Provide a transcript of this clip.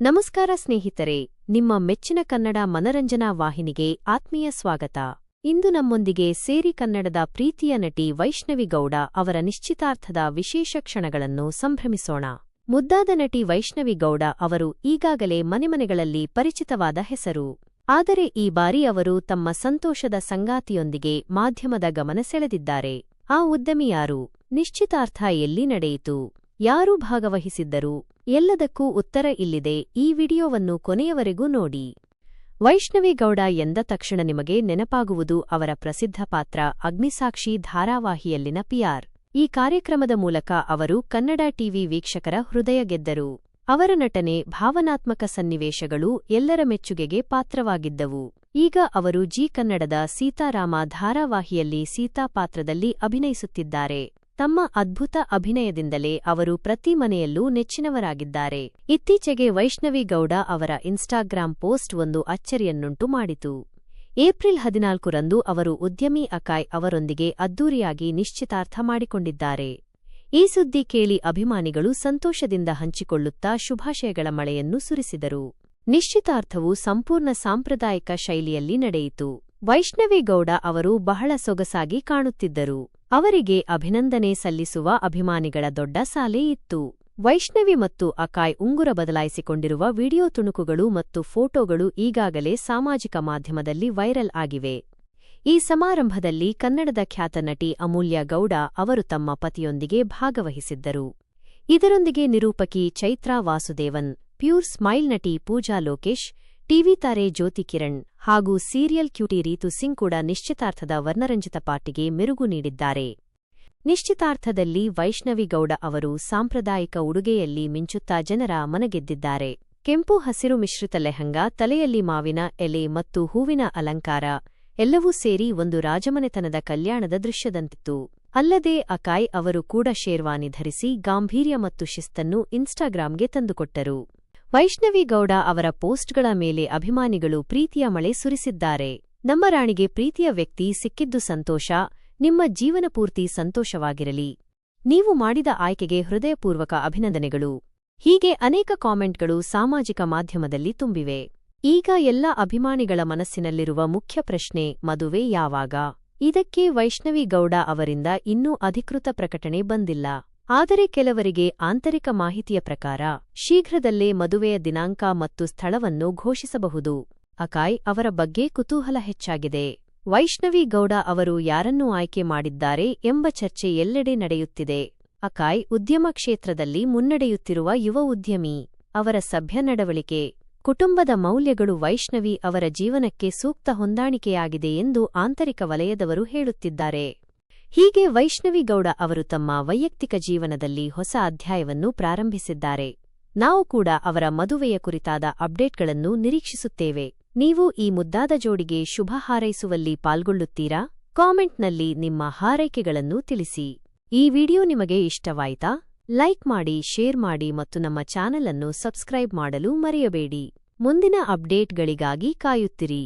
ನಮಸ್ಕಾರ ಸ್ನೇಹಿತರೆ, ನಿಮ್ಮ ಮೆಚ್ಚಿನ ಕನ್ನಡ ಮನರಂಜನಾ ವಾಹಿನಿಗೆ ಆತ್ಮೀಯ ಸ್ವಾಗತ. ಇಂದು ನಮ್ಮೊಂದಿಗೆ ಸೇರಿ ಕನ್ನಡದ ಪ್ರೀತಿಯ ನಟಿ ವೈಷ್ಣವಿ ಗೌಡ ಅವರ ನಿಶ್ಚಿತಾರ್ಥದ ವಿಶೇಷ ಕ್ಷಣಗಳನ್ನು ಸಂಭ್ರಮಿಸೋಣ. ಮುದ್ದಾದ ನಟಿ ವೈಷ್ಣವಿ ಗೌಡ ಅವರು ಈಗಾಗಲೇ ಮನೆಮನೆಗಳಲ್ಲಿ ಪರಿಚಿತವಾದ ಹೆಸರು. ಆದರೆ ಈ ಬಾರಿ ಅವರು ತಮ್ಮ ಸಂತೋಷದ ಸಂಗಾತಿಯೊಂದಿಗೆ ಮಾಧ್ಯಮದ ಗಮನ ಸೆಳೆದಿದ್ದಾರೆ. ಆ ಉದ್ಯಮಿ ಯಾರು? ನಿಶ್ಚಿತಾರ್ಥ ಎಲ್ಲಿ ನಡೆಯಿತು? ಯಾರು ಭಾಗವಹಿಸಿದ್ದರು? ಎಲ್ಲದಕ್ಕೂ ಉತ್ತರ ಇಲ್ಲಿದೆ. ಈ ವಿಡಿಯೋವನ್ನು ಕೊನೆಯವರೆಗೂ ನೋಡಿ. ವೈಷ್ಣವಿಗೌಡ ಎಂದ ತಕ್ಷಣ ನಿಮಗೆ ನೆನಪಾಗುವುದು ಅವರ ಪ್ರಸಿದ್ಧ ಪಾತ್ರ, ಅಗ್ನಿಸಾಕ್ಷಿ ಧಾರಾವಾಹಿಯಲ್ಲಿನ ಪಿಯಾರ್ ಈ ಕಾರ್ಯಕ್ರಮದ ಮೂಲಕ ಅವರು ಕನ್ನಡ ಟಿವಿ ವೀಕ್ಷಕರ ಹೃದಯ ಗೆದ್ದರು. ಅವರ ನಟನೆ, ಭಾವನಾತ್ಮಕ ಸನ್ನಿವೇಶಗಳು ಎಲ್ಲರ ಮೆಚ್ಚುಗೆಗೆ ಪಾತ್ರವಾಗಿದ್ದವು. ಈಗ ಅವರು ಜಿ ಕನ್ನಡದ ಸೀತಾರಾಮ ಧಾರಾವಾಹಿಯಲ್ಲಿ ಸೀತಾ ಪಾತ್ರದಲ್ಲಿ ಅಭಿನಯಿಸುತ್ತಿದ್ದಾರೆ. ತಮ್ಮ ಅದ್ಭುತ ಅಭಿನಯದಿಂದಲೇ ಅವರು ಪ್ರತಿ ಮನೆಯಲ್ಲೂ ನೆಚ್ಚಿನವರಾಗಿದ್ದಾರೆ. ಇತ್ತೀಚೆಗೆ ವೈಷ್ಣವಿ ಗೌಡ ಅವರ ಇನ್ಸ್ಟಾಗ್ರಾಂ ಪೋಸ್ಟ್ ಒಂದು ಅಚ್ಚರಿಯನ್ನುಂಟು ಮಾಡಿತು. ಏಪ್ರಿಲ್ ಹದಿನಾಲ್ಕರಂದು ಅವರು ಉದ್ಯಮಿ ಅಕಾಯ್ ಅವರೊಂದಿಗೆ ಅದ್ದೂರಿಯಾಗಿ ನಿಶ್ಚಿತಾರ್ಥ ಮಾಡಿಕೊಂಡಿದ್ದಾರೆ. ಈ ಸುದ್ದಿ ಕೇಳಿ ಅಭಿಮಾನಿಗಳು ಸಂತೋಷದಿಂದ ಹಂಚಿಕೊಳ್ಳುತ್ತಾ ಶುಭಾಶಯಗಳ ಮಳೆಯನ್ನು ಸುರಿಸಿದರು. ನಿಶ್ಚಿತಾರ್ಥವು ಸಂಪೂರ್ಣ ಸಾಂಪ್ರದಾಯಿಕ ಶೈಲಿಯಲ್ಲಿ ನಡೆಯಿತು. ವೈಷ್ಣವಿ ಗೌಡ ಅವರು ಬಹಳ ಸೊಗಸಾಗಿ ಕಾಣುತ್ತಿದ್ದರು. ಅವರಿಗೆ ಅಭಿನಂದನೆ ಸಲ್ಲಿಸುವ ಅಭಿಮಾನಿಗಳ ದೊಡ್ಡ ಸಾಲೆ ಇತ್ತು. ವೈಷ್ಣವಿ ಮತ್ತು ಅಕಾಯ್ ಉಂಗುರ ಬದಲಾಯಿಸಿಕೊಂಡಿರುವ ವಿಡಿಯೋ ತುಣುಕುಗಳು ಮತ್ತು ಫೋಟೋಗಳು ಈಗಾಗಲೇ ಸಾಮಾಜಿಕ ಮಾಧ್ಯಮದಲ್ಲಿ ವೈರಲ್ ಆಗಿವೆ. ಈ ಸಮಾರಂಭದಲ್ಲಿ ಕನ್ನಡದ ಖ್ಯಾತ ನಟಿ ಅಮೂಲ್ಯ ಗೌಡ ಅವರು ತಮ್ಮ ಪತಿಯೊಂದಿಗೆ ಭಾಗವಹಿಸಿದ್ದರು. ಇದರೊಂದಿಗೆ ನಿರೂಪಕಿ ಚೈತ್ರಾ ವಾಸುದೇವನ್, ಪ್ಯೂರ್ ಸ್ಮೈಲ್ ನಟಿ ಪೂಜಾ ಲೋಕೇಶ್ ಟಿವಿ ತಾರೆ ಜ್ಯೋತಿ ಕಿರಣ್ ಹಾಗೂ ಸೀರಿಯಲ್ ಕ್ಯೂಟಿ ರೀತು ಸಿಂಗ್ ಕೂಡ ನಿಶ್ಚಿತಾರ್ಥದ ವರ್ಣರಂಜಿತ ಪಾಟಿಗೆ ಮೆರುಗು ನೀಡಿದ್ದಾರೆ. ನಿಶ್ಚಿತಾರ್ಥದಲ್ಲಿ ವೈಷ್ಣವಿಗೌಡ ಅವರು ಸಾಂಪ್ರದಾಯಿಕ ಉಡುಗೆಯಲ್ಲಿ ಮಿಂಚುತ್ತಾ ಜನರ ಮನಗೆದ್ದಿದ್ದಾರೆ. ಕೆಂಪು ಹಸಿರು ಮಿಶ್ರಿತ ಲೆಹಂಗಾ, ತಲೆಯಲ್ಲಿ ಮಾವಿನ ಎಲೆ ಮತ್ತು ಹೂವಿನ ಅಲಂಕಾರ ಎಲ್ಲವೂ ಸೇರಿ ಒಂದು ರಾಜಮನೆತನದ ಕಲ್ಯಾಣದ ದೃಶ್ಯದಂತಿತ್ತು. ಅಲ್ಲದೆ ಅಕಾಯ್ ಅವರು ಕೂಡ ಶೇರ್ವಾನಿ ಧರಿಸಿ ಗಾಂಭೀರ್ಯ ಮತ್ತು ಶಿಸ್ತನ್ನು ಇನ್ಸ್ಟಾಗ್ರಾಂಗೆ ತಂದುಕೊಟ್ಟರು. ವೈಷ್ಣವಿ ಗೌಡ ಅವರ ಪೋಸ್ಟ್ಗಳ ಮೇಲೆ ಅಭಿಮಾನಿಗಳು ಪ್ರೀತಿಯ ಮಳೆ ಸುರಿಸಿದ್ದಾರೆ. ನಮ್ಮ ರಾಣಿಗೆ ಪ್ರೀತಿಯ ವ್ಯಕ್ತಿ ಸಿಕ್ಕಿದ್ದು ಸಂತೋಷ, ನಿಮ್ಮ ಜೀವನಪೂರ್ತಿ ಸಂತೋಷವಾಗಿರಲಿ. ನೀವು ಮಾಡಿದ ಆಯ್ಕೆಗೆ ಹೃದಯಪೂರ್ವಕ ಅಭಿನಂದನೆಗಳು. ಹೀಗೆ ಅನೇಕ ಕಾಮೆಂಟ್ಗಳು ಸಾಮಾಜಿಕ ಮಾಧ್ಯಮದಲ್ಲಿ ತುಂಬಿವೆ. ಈಗ ಎಲ್ಲ ಅಭಿಮಾನಿಗಳ ಮನಸ್ಸಿನಲ್ಲಿರುವ ಮುಖ್ಯ ಪ್ರಶ್ನೆ, ಮದುವೆ ಯಾವಾಗ? ಇದಕ್ಕೆ ವೈಷ್ಣವಿ ಗೌಡ ಅವರಿಂದ ಇನ್ನೂ ಅಧಿಕೃತ ಪ್ರಕಟಣೆ ಬಂದಿಲ್ಲ. ಆದರೆ ಕೆಲವರಿಗೆ ಆಂತರಿಕ ಮಾಹಿತಿಯ ಪ್ರಕಾರ, ಶೀಘ್ರದಲ್ಲೇ ಮದುವೆಯ ದಿನಾಂಕ ಮತ್ತು ಸ್ಥಳವನ್ನು ಘೋಷಿಸಬಹುದು. ಅಕಾಯ್ ಅವರ ಬಗ್ಗೆ ಕುತೂಹಲ ಹೆಚ್ಚಾಗಿದೆ. ವೈಷ್ಣವಿ ಗೌಡ ಅವರು ಯಾರನ್ನು ಆಯ್ಕೆ ಮಾಡಿದ್ದಾರೆ ಎಂಬ ಚರ್ಚೆ ಎಲ್ಲೆಡೆ ನಡೆಯುತ್ತಿದೆ. ಅಕಾಯ್ ಉದ್ಯಮ ಕ್ಷೇತ್ರದಲ್ಲಿ ಮುನ್ನಡೆಯುತ್ತಿರುವ ಯುವ ಉದ್ಯಮಿ, ಅವರ ಸಭ್ಯ ನಡವಳಿಕೆ, ಕುಟುಂಬದ ಮೌಲ್ಯಗಳು ವೈಷ್ಣವಿ ಅವರ ಜೀವನಕ್ಕೆ ಸೂಕ್ತ ಹೊಂದಾಣಿಕೆಯಾಗಿದೆ ಎಂದು ಆಂತರಿಕ ವಲಯದವರು ಹೇಳುತ್ತಿದ್ದಾರೆ. ಹೀಗೆ ವೈಷ್ಣವಿಗೌಡ ಅವರು ತಮ್ಮ ವೈಯಕ್ತಿಕ ಜೀವನದಲ್ಲಿ ಹೊಸ ಅಧ್ಯಾಯವನ್ನು ಪ್ರಾರಂಭಿಸಿದ್ದಾರೆ. ನಾವು ಕೂಡ ಅವರ ಮದುವೆಯ ಕುರಿತಾದ ಅಪ್ಡೇಟ್ಗಳನ್ನು ನಿರೀಕ್ಷಿಸುತ್ತೇವೆ. ನೀವು ಈ ಮುದ್ದಾದ ಜೋಡಿಗೆ ಶುಭ ಹಾರೈಸುವಲ್ಲಿ ಪಾಲ್ಗೊಳ್ಳುತ್ತೀರಾ? ಕಾಮೆಂಟ್ನಲ್ಲಿ ನಿಮ್ಮ ಹಾರೈಕೆಗಳನ್ನು ತಿಳಿಸಿ. ಈ ವಿಡಿಯೋ ನಿಮಗೆ ಇಷ್ಟವಾಯಿತಾ? ಲೈಕ್ ಮಾಡಿ, ಶೇರ್ ಮಾಡಿ ಮತ್ತು ನಮ್ಮ ಚಾನಲ್ ಅನ್ನು ಸಬ್ಸ್ಕ್ರೈಬ್ ಮಾಡಲು ಮರೆಯಬೇಡಿ. ಮುಂದಿನ ಅಪ್ಡೇಟ್ಗಳಿಗಾಗಿ ಕಾಯುತ್ತಿರಿ.